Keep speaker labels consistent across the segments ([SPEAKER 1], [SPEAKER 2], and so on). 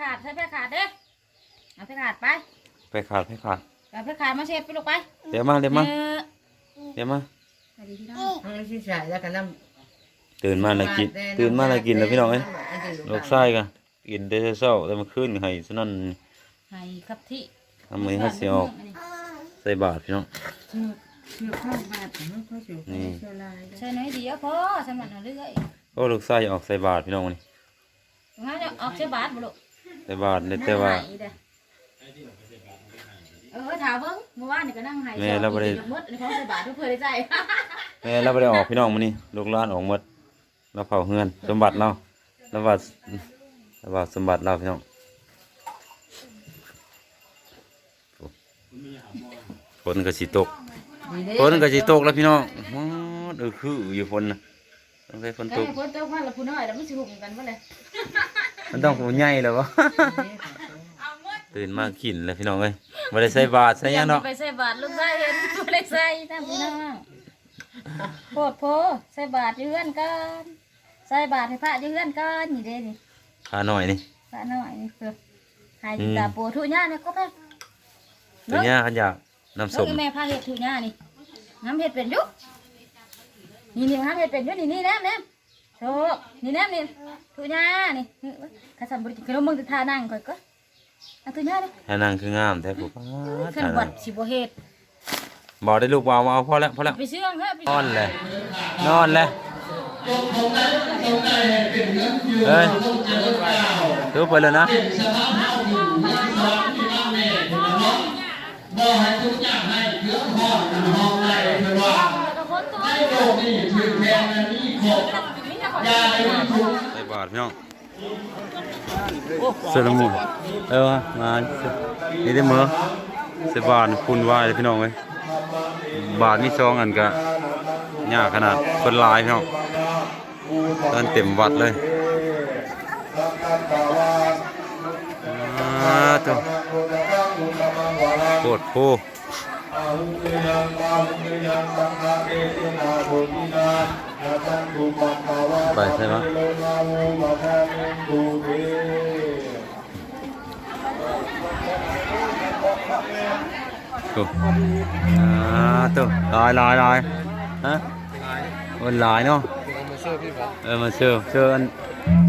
[SPEAKER 1] ขาดใช้ไปขาดเด้อเอาไปขาดไป
[SPEAKER 2] ไปขาดไปขาด
[SPEAKER 1] เอาไปขาดมาเช็ดไปลูกไป
[SPEAKER 2] เดี๋ยวมาเดี๋ยวมา
[SPEAKER 1] เออ
[SPEAKER 2] เดี๋ยวมา
[SPEAKER 1] สวัสดีพี่น้อง
[SPEAKER 3] มันสิใส่แล้วกันน้ำ
[SPEAKER 2] ตื่นมาแล้วกินตื่นมาแล้วกินแล้วพี่น้องเอ้ยลูกไส้กันกินได้เช้าๆแต่มันขึ้นให้ฉะนั้น
[SPEAKER 1] ให้ครับที่
[SPEAKER 2] ทำมือให้เสียออกใส่บาทพี่น้อง
[SPEAKER 3] เชื่อเชื่อข้าวบาดมันก็สิเชื่อลาย
[SPEAKER 1] ใช่น้อยเดียวพอสำหรับเอาเรื่อย
[SPEAKER 2] โอ้ลูกไส้ออกใส่บาทพี่น้องนี่
[SPEAKER 1] งั้นจะออกใช้บาทบ่ลูก
[SPEAKER 2] ใส่บาทเลยแต่ว่า
[SPEAKER 1] นั่งไหเด้อเออถามเบิ่งเมื่อวานนี่ก็นั่งให้
[SPEAKER 2] แม่เราบ่ได้
[SPEAKER 1] สองหมดในของใช้บาททุกเพื่อได้ใจ
[SPEAKER 2] แม่เราไม่ได้ออกพี่น้องมานี่ลูกหล้านออกหมดเราเผาเฮือน สมบัติเราเราว่าเราว่าสมบัติเราพี่น้องฝนก็สิตก ฝนก็สิตกแล้วพี่น้องมอดเออคืออยู่ฝนนะต้องใช้ฝน
[SPEAKER 1] ก็
[SPEAKER 2] ตก
[SPEAKER 1] ให้พ้นตกมาแล้วผู้น้อยแล้วมันสิหุ่มกันบ่เลย
[SPEAKER 2] มันต้องผู้ใหญ่แล้ววะตื่นมากินแล้วพี่น้องเอ้ยไม่ได้ใส่บาตรใส่หยังเนาะ
[SPEAKER 1] ไปใส่บาทลูกได้เห็นบ่ได้ใส่ตามพี่น้องโพดโพใส่บาทอยู่เฮือนกันใส่บาทให้พระอยู่เฮือนกันนี่เด้นี่
[SPEAKER 2] ขาหน่อยนี่
[SPEAKER 1] พระน้อยนี่คือให้
[SPEAKER 2] อืม
[SPEAKER 1] ตาปูทุญ่าเนี่ยก็ไป
[SPEAKER 2] ตัวเนี้ยขันอยากน้ำ
[SPEAKER 1] แล้
[SPEAKER 2] ส้
[SPEAKER 1] ว
[SPEAKER 2] ม
[SPEAKER 1] อีแม่พาเฮ็ดทุญ่านี่น้ำเฮ็ดเป็นอยุนี่นี่น้ำเฮ็ดเป็นอยุนี่นี่แนมแนม โชคนี่แนมนี่ทุญ่านี่นี่ข้าสันบริจิคือมึงจะทานั่งก่อนก็เอาทุญ่าดิ
[SPEAKER 2] ให้นางคืองามแท้ผู้ป้า
[SPEAKER 1] ขึ้นวัดสิบ่เฮ็ด
[SPEAKER 2] บอกได้ลูกว่าเอาเอาพอแล้วพอแล้ว
[SPEAKER 1] ไปเชื่องเฮ้ยไป
[SPEAKER 2] นอนเลยนอนเลยเฮ้ยดูไปเลยนะ
[SPEAKER 1] ตะคนตัวนี่คือแม่นี่ของนี่นะของ
[SPEAKER 2] ใส่บาทพี่น้องเสื้อละมุนเออมานี่ได้เมื่อใส่บาทคุณไหวเลยพี่น้องเว้ยบาทมีซองอันกะยากขนาดคนลายพี่น้องเดินเต็มวัดเลยอาตัวโคตรโพไป ใช่ไหมตัวอ่าตัวลายลายลายฮะวันลายเนาะเออมาเชื่อเชื่อ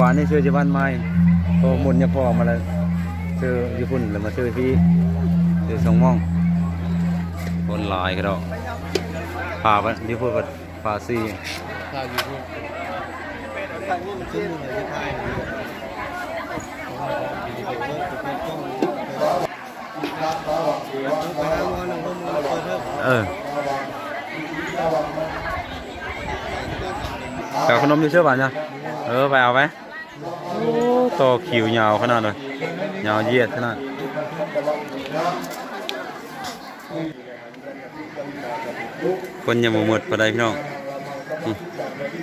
[SPEAKER 2] วานนี่เชื่อจะบ้านไม้พอหมุนเนี่ยพอมาแล้วเชื่อญี่ปุ่นแล้วมาเชื่อพี่เชื่อสองโมองคนลายก็ดอกผ่าไปญี่ปุ่นกับผ่าซี่
[SPEAKER 4] ถ่ายยูทูบถ่ายนี่มันขึ้นมือเลยถ่น งคนมาเปิดเทอม
[SPEAKER 2] เออเอาขนมอยู่เชื่อบ้านเนี่ยเออไปเ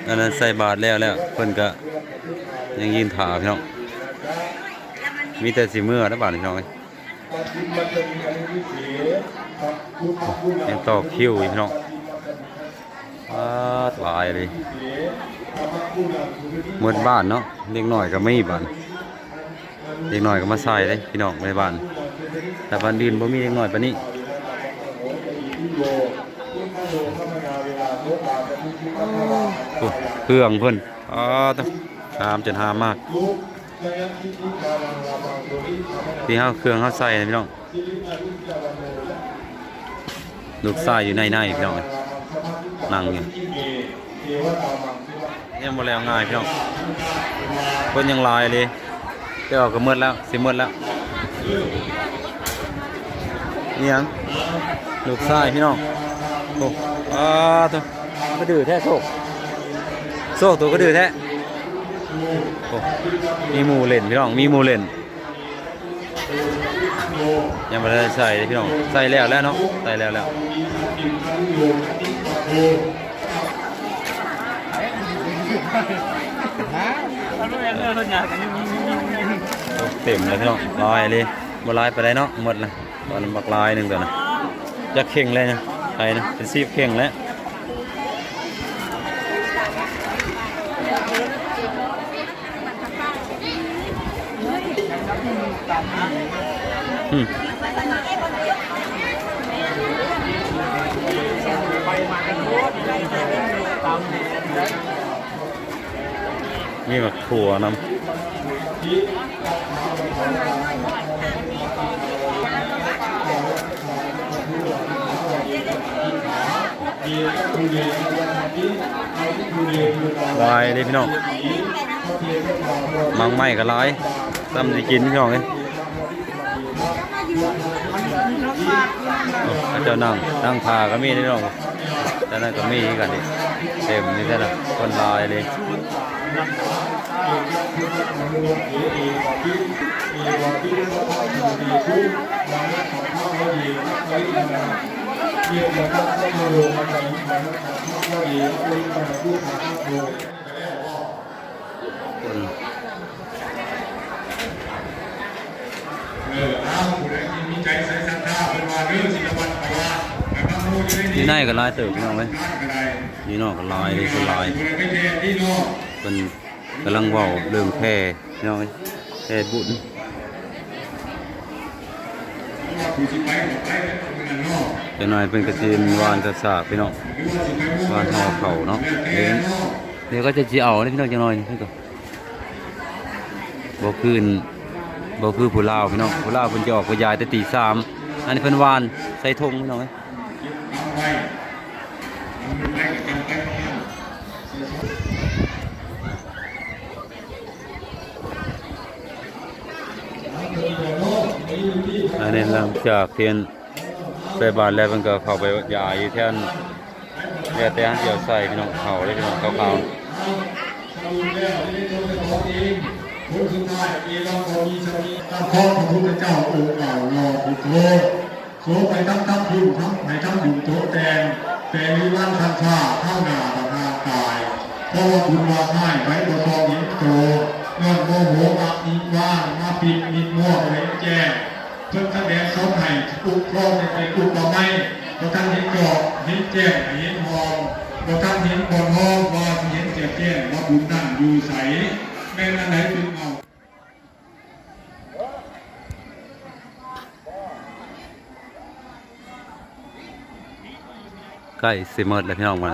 [SPEAKER 2] อันนั้นใส่บาทแล้วแล้วเพิ่นก็ยังยืนถาพี่น้องมีแต่สิมือแล้วบาทพี่น้องยยังต่อคิวอีกพี่น้องาหลายเลยหมดบ้านเนาะเล็กน้อยก็ไม่บ้านเล็กน้อยก็มาใส่เลยพี่น้องในบ้านแต่บ้านดินบ่มีเล็กน้อยปานนี้โอ้ เครื่องเพิ่นอ๋อต้องหามจนหามมากที่เฮาเครื่องเฮาใส่พี่น้องลูกชายอยู่ในในพี่น้องนั่งอยู่ยังบ่แล้วง่ายพี่น้องคนยังลายเลยเดี๋ยวก็หมดแล้วสิหมดแล้วนี่ยังลูกชายพี่น้อง โอ้อ่าตัวก็ดื้อแท้โชคโซ่ตัวก็ดื้อแท้โอ้มีหมูเล่นพี่น้องมีหมูเล่นยังไม่ได้ใส่พี่น้องใส่แล้วแล้วเนาะใส่แล้วแล้วเต็มเลยพี่น้องลายเลยบลายไปได้เนาะหมดเลยตอนบักลายหนึ่งตัวนะจะเข่งเลยนะ ไปนะเป็นซีบเข่งแล้วอืม
[SPEAKER 4] มากันโคตรตามได้
[SPEAKER 2] มีแบบถั่วนำ ลายเลยพี่น้องมังไม่ก็ร้ายซ้ำสิกินพี่น้องเลยอ้เขาเจ้านั่งนั่งพาก็มีพี่น้องแต่นั่นก็มีกันดิเต็มนี่แท้ละคนลายเลย คนนี่นายก็ลายเติบพี่น้องเว้ยนี่นอกก็ลายเลยคนลายเป็นกำลังเว้าเรื่องแพร่พี่น้องเว้ยแพร่บุญ เจะนายเป็นกระเทียมวานกระสาพี่น้องวานหอเข่าเนาะเดี๋ยวเดี๋ยวก็จะจีเอานี่พี่น้องจังหน่อยนี่พี่ก็บ่คืนบ่คือผู้ลาวพี่น้องผู้ลาวเพิ่นจะออกไปยายแต่ตีสามอันนี้เพิ่นวานใส่ธงพี่น้องเอ้ยอันนี้หลังจากเทียน ไปบ้านแล้วมันก็เข้าไปยาอยู่แท่นเรียแต่อันเดียวใส่พี่น้องเขาเลยพี่น้องเขาเขา
[SPEAKER 5] ขอพระพุทธเจ้าองค์เก่ารอพุทโธโสไปทั้งทั้งพิมทั้งไปทั้งอยู่โตแตงแต่วิวันทันชาเข้าหนาประทานกายเพราะว่าคุณว่าให้ไว้บ่ทองหินโตเงินโมโหมาอีว่างมาปิดมิดมั่วไว้แจ้ง เพิ่งแสดงสอนให้อุกครองในไปอุกบ่ไม่บ่ท่านเห็นกรอบเห็นแจ้งเห็นหองบ่ท่านเห็นบอนห้องว่าสิเห็นแจ่มแจ้งว่าบุญนั่นอยู่ใสแม่นอันไหนจึงเอา
[SPEAKER 2] ใกล้สิหมดแล้วพี่น้องมา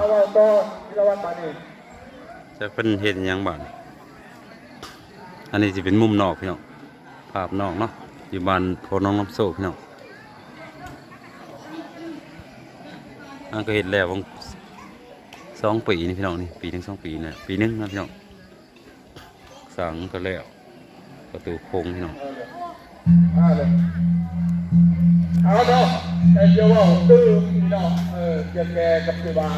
[SPEAKER 2] จะเป็นเห็นยังบ้านอันนี้จะเป็นมุมนอกพี่น้องภาพนอกเนาะ อยู่บ้านโพน้องน้ำโซ่พี่น้องอันก็เห็นแล้วของสองปีนี่พี่น้องนี่ปีหนึงสองปีนี่ปีหนึงนะพี่น้องสังก็แล้วประตูโค้งพี่น้อง
[SPEAKER 5] เอาเลยเอาเนาะแต่เดี๋ยวว่าตื้อพี่เนาะเออเกี่ยแกกับสิบา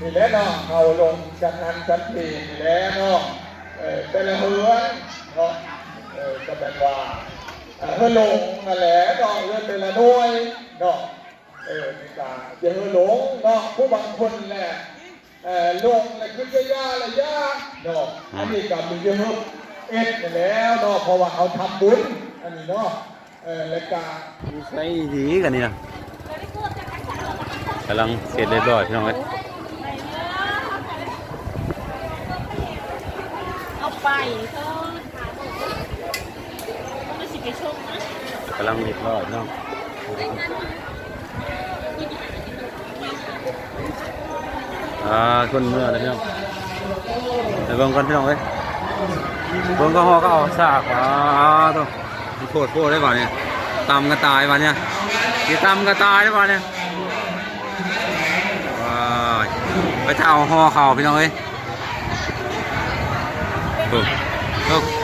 [SPEAKER 5] นี่แหละเนาะเอาลงจากนั้นสันทีนี่แหละเนาะเออเป็นละเหือนเนาะเออก็แบบว่า เออเฮือลงนั่นแหละเนาะเฮือเป็นละหน่วยเนาะเออนี่กาจะเฮือหลงเนาะผู้บางคนแหละเออลงแล้วคือยาละยาเนาะอันนี้ก็มีเยอะเอ็ดไปแล้วเนาะเพราะว่าเขาทำบุญอันนี้เนาะเออแล้วก็
[SPEAKER 2] ใช้ดีกันนี่นะกำลังเสร็จเรียบร้อยพี่น้องเอ้ย
[SPEAKER 6] เอาไปก็ไม่สิไปชมนะ
[SPEAKER 2] กำลังเรียบร้อยพี่น้องอ่าคนเมื่อนะพี่น้องเดี๋ยวเบิ่งกันพี่น้องเอ้ยเบิ่งก็ห่อก็เอาซากอ่าตัวโคตรโคตรได้ป่ะเนี่ยตำกระตายป่ะเนี่ยกี่ตำกระตายได้ป่ะเนี่ยว้าไปเท่าห่อเข่าพี่น้องเอ้ยโอ้โอ้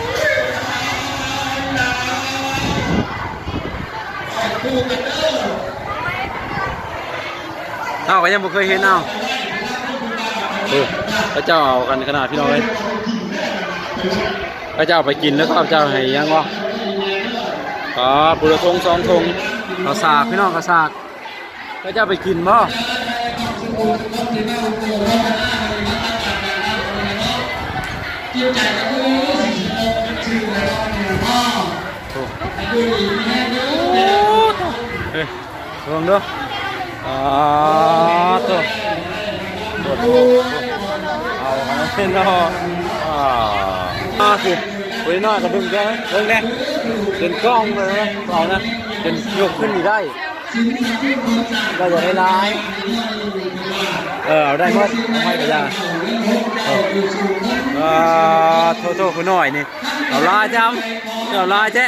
[SPEAKER 2] เอ้าก็ยังบ่เคยเห็นเอ้าเออพระเจ้าเอากันขนาดพี่น้องเลยพระเจ้าไปกินแล้วก็พระเจ้าให้ยังวะครับปุระทงสองทงเขาสากพี่น้องเขาสากพระเจ้าไปกินบ่โอ้ เฮ้ยลองดูอ่าตัวตัวเอาเอาเส้นเนาะอ่าอ่าสิโตคุยน้อยก็ดึงแกเบิ่งแน่จนกล้องเลยนะเอานะจนยกขึ้นนี่ได้ก็จะได้ลายเออเอาได้หมดเอาให้ก็ได้เออเออโทษโทษคุณหน่อยนี่เอาลายจำเอาลายแจ๊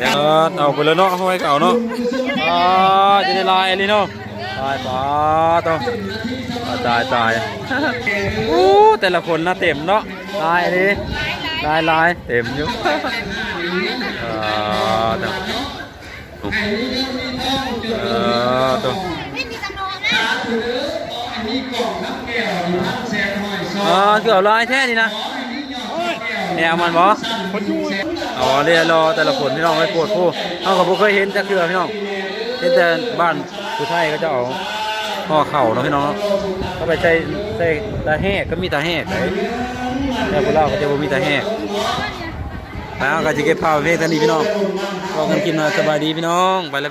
[SPEAKER 2] เดี๋ยวเอาไปเลยเนาะเอาไว้เก่าเนาะอ่าจะได้ลายอันนี้เนาะตายป้าต้องตายตายอู้แต่ละคนน่าเต็มเนาะลายอันนี้ลายลายเต็มอยู่อ่าต้องเออต้องอ่าเกือบลายแท้นี่นะแนวมันบ่ อาเรียรอแต่ละคนพี่น้องไปปวดผู้เอากับผมเคยเห็นจะเกือพี่น้องเห็นแต่บ้านผู้ไทยก็จะเอาห่อเข่าเนาะพี่น้องเนาไปใช้ใช้ตาแหกก็มีตาแหกไแต่พวกเราก็จะบ่มีตาแหกแล้วก็จะเก็บผ้าไว้เพลงท่านี้พี่น้องก็กันกินมาสบายดีพี่น้องไปแล้ว